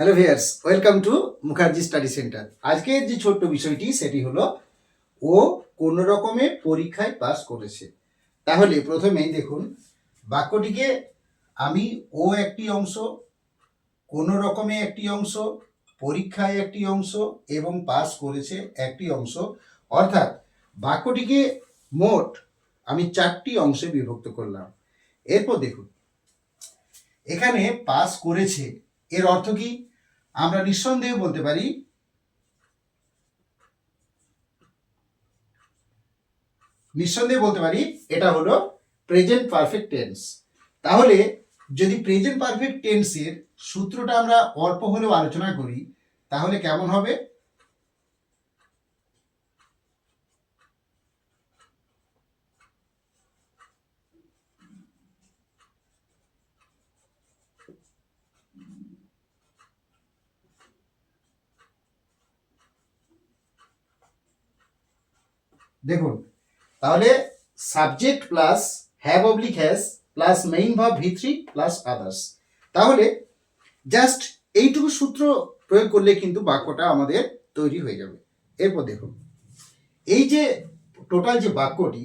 Hello viewers welcome to Mukherjee study centre আজকের যে ছোট্ট বিষয়টি, সেটি হলো, ও কোনো রকমে পরীক্ষায় পাস করেছে। তাহলে প্রথমেই দেখুন, বাক্যটিকে আমি ও একটি অংশ, কোনো রকমে একটি অংশ, পরীক্ষায় একটি অংশ এবং পাস করেছে একটি অংশ। অর্থাৎ, বাক্যটিকে মোট আমি চারটি অংশে বিভক্ত করলাম। এরপর দেখুন, এখানে পাস করেছে এর অর্থ কি? আমরা নিঃসন্দেহে বলতে পারি, নিঃসন্দেহে বলতে পারি এটা হলো প্রেজেন্ট পারফেক্ট টেন্স তাহলে যদি প্রেজেন্ট পারফেক্ট টেন্সের সূত্রটা আমরা অল্প হলেও আলোচনা করি, তাহলে কেমন হবে? দেখুন, তাহলে subject plus have oblique has plus main verb V three plus others তাহলে জাস্ট এইটুকু সূত্র প্রয়োগ করলে কিন্তু বাক্যটা আমাদের তৈরি হয়ে যাবে। এরপর দেখুন, এই যে টোটাল যে বাক্যটি,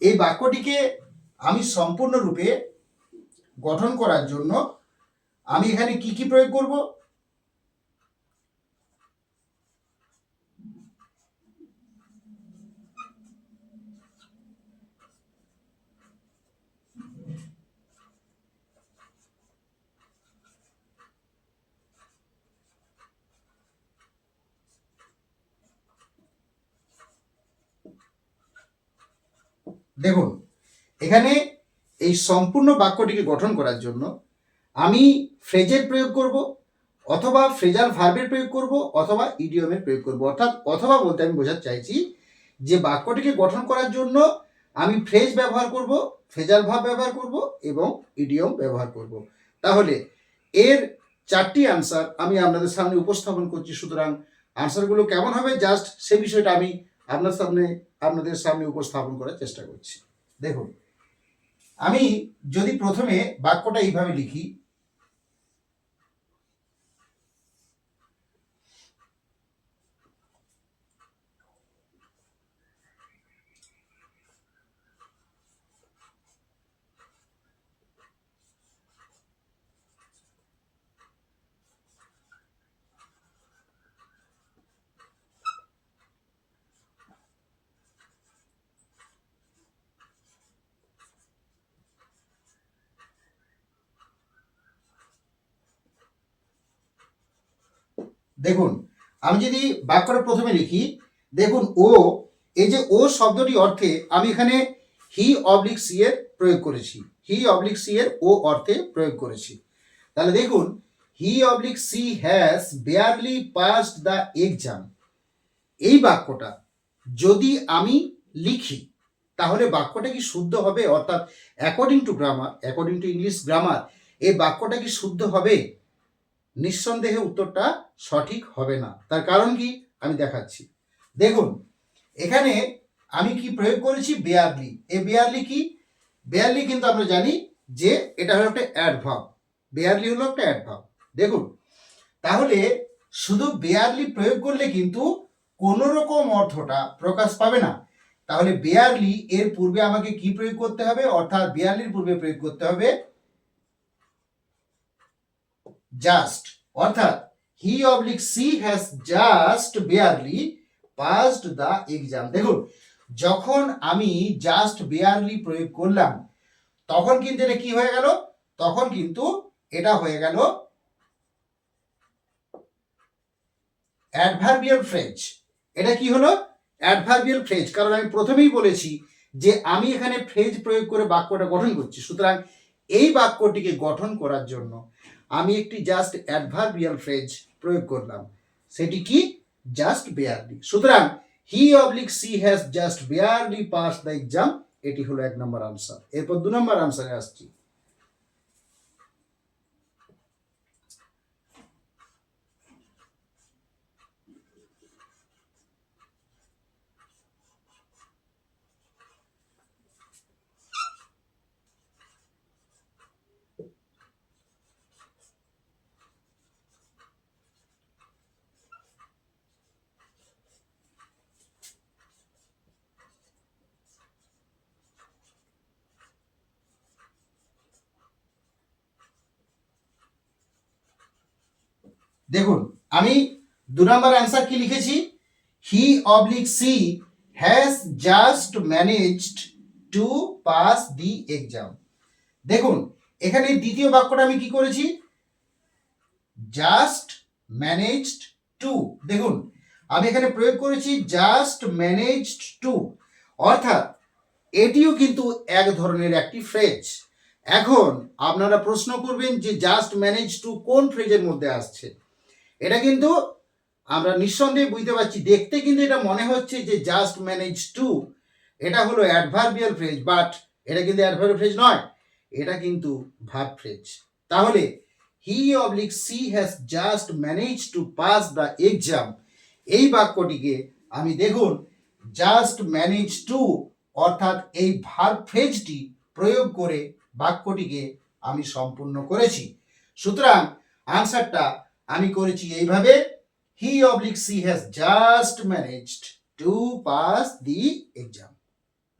এই বাক্যটিকে আমি সম্পূর্ণরূপে গঠন করার জন্য আমি এখানে কি কি প্রয়োগ করব? দেখুন, এখানে এই সম্পূর্ণ বাক্যটিকে গঠন করার জন্য আমি ফ্রেজের প্রয়োগ করব, অথবা ফ্রেজাল ভার্বের প্রয়োগ করব, অথবা ইডিয়মের প্রয়োগ করব। অর্থাৎ অথবা বলতে আমি বোঝাতে চাইছি যে বাক্যটিকে গঠন করার জন্য আমি ফ্রেজ ব্যবহার করব, ফ্রেজাল ভাব ব্যবহার করব এবং ইডিয়ম ব্যবহার করব। তাহলে এর চারটি আনসার আমি আপনাদের সামনে উপস্থাপন করছি, সুতরাং আনসারগুলো কেমন হবে জাস্ট সে বিষয়টা আমি আপনার সামনে আপনাদের সামনে উপস্থাপন করার চেষ্টা করছি। দেখুন, আমি যদি প্রথমে বাক্যটা এইভাবে লিখি দেখুন, আমি যদি বাক্যটা প্রথমে লিখি, দেখুন, ও, এই যে ও শব্দটি অর্থে আমি এখানে হি অবলিক সি এর প্রয়োগ করেছি। হি অবলিক সি এর ও অর্থে প্রয়োগ করেছি। তাহলে দেখুন he oblique she has barely passed the exam এই বাক্যটা যদি আমি লিখি, তাহলে বাক্যটা কি শুদ্ধ হবে? অর্থাৎ according to grammar according to English grammar এই বাক্যটা কি শুদ্ধ হবে? নিঃসন্দেহে উত্তরটা সঠিক হবে না। তার কারণ কি? আমি দেখাচ্ছি। দেখুন, এখানে আমি কি প্রয়োগ করেছি? বেয়ারলি। এ বেয়ারলি কি? বেয়ারলি কিন্তু আমরা জানি যে এটা হলো একটা অ্যাডভাব বেয়ারলি হলো একটা অ্যাডভাব দেখুন, তাহলে শুধু বেয়ারলি প্রয়োগ করলে কিন্তু কোনো রকম অর্থটা প্রকাশ পাবে না। তাহলে বেয়ারলি এর পূর্বে আমাকে কি প্রয়োগ করতে হবে? অর্থাৎ বেয়ারলির পূর্বে প্রয়োগ করতে হবে জাস্ট অর্থাৎ he oblique she has just barely passed the exam দেখুন, যখন আমি জাস্ট বেয়ারলি প্রয়োগ করলাম, তখন কিন্তু এটা কি হয়ে গেল? তখন কিন্তু এটা হয়ে গেল অ্যাডভার্বিয়াল ফ্রেজ এটা কি হলো? অ্যাডভার্বিয়াল ফ্রেজ কারণ আমি প্রথমেই বলেছি যে আমি এখানে ফ্রেজ প্রয়োগ করে বাক্যটা গঠন করছি। সুতরাং এই বাক্যটিকে গঠন করার জন্য আমি একটি জাস্ট অ্যাডভার্বিয়াল ফ্রেজ প্রয়োগ করলাম। সেটি কি? জাস্ট বেয়ারলি সুতরাং he oblique she has just barely pass the exam এটি হলো এক নম্বর আনসার এরপর দু নম্বর আনসারে আসছি। দেখুন, আমি দু নম্বর অ্যান্সার কি লিখেছি? He oblique she has just managed to pass the exam দেখুন, এখানে দ্বিতীয় বাক্যটা আমি কি করেছি? জাস্ট ম্যানেজড টু দেখুন, আমি এখানে প্রয়োগ করেছি জাস্ট ম্যানেজড টু অর্থাৎ, এটিও কিন্তু এক ধরনের একটি ফ্রেজ এখন আপনারা প্রশ্ন করবেন যে জাস্ট ম্যানেজ টু কোন ফ্রেজের মধ্যে আসছে? এটা কিন্তু আমরা নিঃসন্দেহে বুঝতে পারছি। দেখতে কিন্তু এটা মনে হচ্ছে যে জাস্ট ম্যানেজ টু এটা হলো অ্যাডভার্বিয়াল ফ্রেজ বাট এটা কিন্তু অ্যাডভার্বিয়াল ফ্রেজ নয়, এটা কিন্তু ভাব ফ্রেজ তাহলে he oblique she has just manage to pass the exam এই বাক্যটিকে আমি দেখুন জাস্ট ম্যানেজ টু অর্থাৎ এই ভার্ব ফ্রেজটি প্রয়োগ করে বাক্যটিকে আমি সম্পূর্ণ করেছি। সুতরাং আনসারটা আমি করেছি এইভাবে। He oblique she has just managed to pass the exam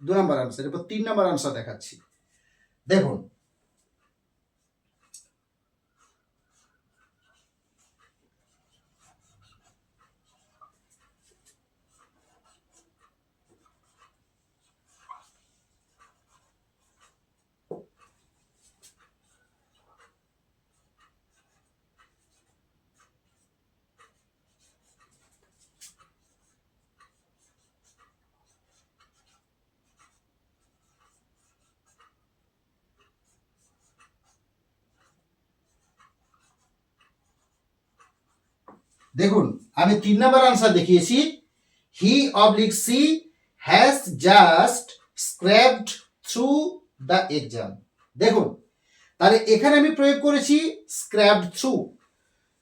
দু নম্বর আনসার এরপর তিন নম্বর আনসার দেখাচ্ছি। দেখুন দেখুন, আমি তিন নম্বর আনসার দেখিয়েছি। He oblique she has just scraped through the exam দেখুন, তাহলে এখানে আমি প্রয়োগ করেছি স্ক্র্যাপড থ্রু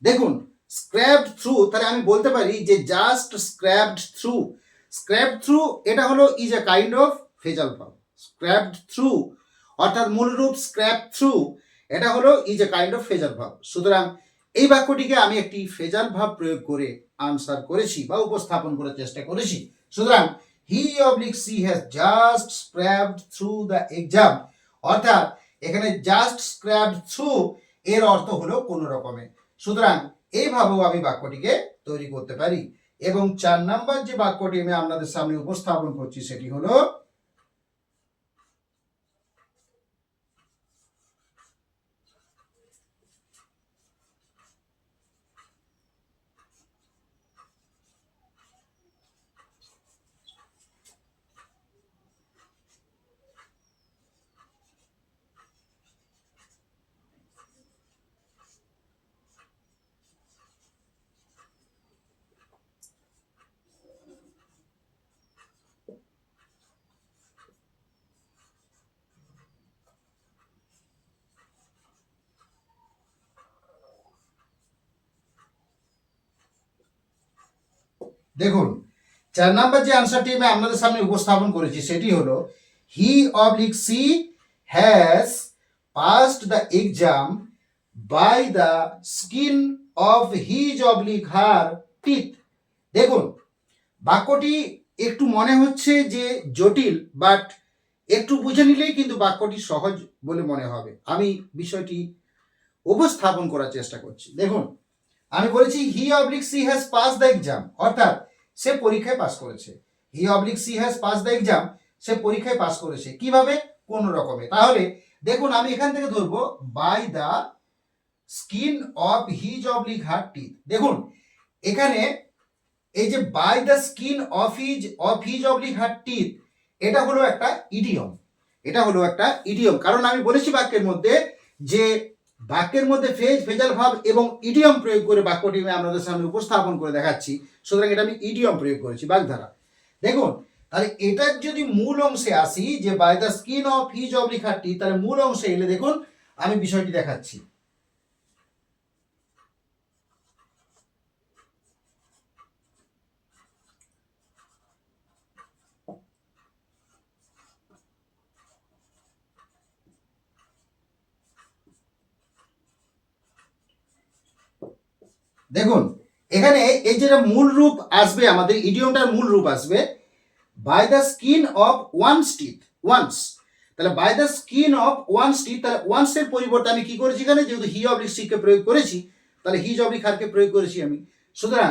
দেখুন স্ক্র্যাপড থ্রু তাহলে আমি বলতে পারি যে just scraped through scraped through এটা হলো is a kind of phrasal verb scraped through অর্থাৎ মূল রূপ স্ক্র্যাপ থ্রু এটা হলো is a kind of phrasal verb সুতরাং এই বাক্যটিকে আমি একটি ফেজাল ভাব প্রয়োগ করে আনসার করেছি বা উপস্থাপন করার চেষ্টা করেছি। সুতরাং he oblique she has just scraped through the exam অর্থাৎ, এখানে জাস্ট স্ক্র্যাপড থ্রু এর অর্থ হলো কোনো রকমে। সুতরাং, এইভাবেও আমি বাক্যটিকে তৈরি করতে পারি। এবং চার নাম্বার যে বাক্যটি আমি আপনাদের সামনে উপস্থাপন করছি, সেটি হলো দেখুন, চার নাম্বার যে আনসারটি আমি আপনাদের সামনে উপস্থাপন করেছি, সেটি হলো he oblique she has passed the exam by the skin of his oblique her teeth দেখুন, বাক্যটি একটু মনে হচ্ছে যে জটিল বাট একটু বুঝে নিলেই কিন্তু বাক্যটি সহজ বলে মনে হবে। আমি বিষয়টি উপস্থাপন করার চেষ্টা করছি। দেখুন আমি বলেছি he oblique she has pass the exam অর্থাৎ, সে পরীক্ষায় পাস করেছে। He oblique she has pass the exam সে পরীক্ষায় পাস করেছে। কীভাবে? কোন রকমে। তাহলে, দেখুন, আমি এখান থেকে ধরবো by the skin of his oblique her teeth দেখুন, এখানে এই যে by the skin of his of his oblique her teeth এটা হলো একটা ইডিয়ম এটা হলো একটা ইডিয়ম কারণ আমি বলেছি বাক্যের মধ্যে যে বাক্যের মধ্যে ফেজ, ফেজাল ভাব এবং ইডিয়ম প্রয়োগ করে বাক্যটি আমি আপনাদের সামনে উপস্থাপন করে দেখাচ্ছি। সুতরাং এটা আমি ইডিয়ম প্রয়োগ করেছি, বাগধারা। দেখুন, তাহলে এটার যদি মূল অংশে আসি, যে by the skin of his of লিখাটি তাহলে মূল অংশে এলে দেখুন, আমি বিষয়টি দেখাচ্ছি। দেখুন, এখানে এই যেটা মূল রূপ আসবে, আমাদের ইডিয়মটার মূল রূপ আসবে by the skin of one's teeth one's তাহলে by the skin of one's teeth তাহলে ওয়ান্স এর পরিবর্তে আমি কি করেছি এখানে? যেহেতু হি অব লিস্টিককে প্রয়োগ করেছি, তাহলে হিজ অবলিক হারকে প্রয়োগ করেছি আমি। সুতরাং,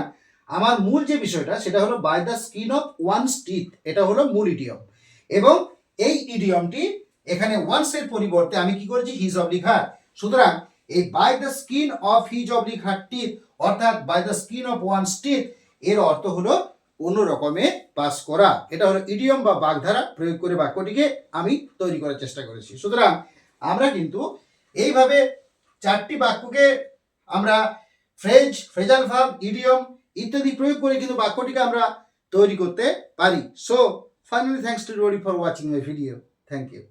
আমার মূল যে বিষয়টা, সেটা হলো by the skin of one teeth এটা হলো মূল ইডিয়ম এবং এই ইডিয়মটি এখানে ওয়ান্স এর পরিবর্তে আমি কি করেছি? His oblique her. সুতরাং, এই by the skin of his oblique her teeth অর্থাৎ by the skin of one teeth এর অর্থ হলো অন্য রকমে পাস করা। এটা হলো ইডিয়ম বা বাগধারা প্রয়োগ করে বাক্যটিকে আমি তৈরি করার চেষ্টা করেছি। সুতরাং আমরা কিন্তু এইভাবে চারটি বাক্যকে আমরা ফ্রেজ ফ্রেজাল ভার্ব ইডিয়ম ইত্যাদি প্রয়োগ করে কিন্তু বাক্যটিকে আমরা তৈরি করতে পারি। So finally thanks to for watching my video thank you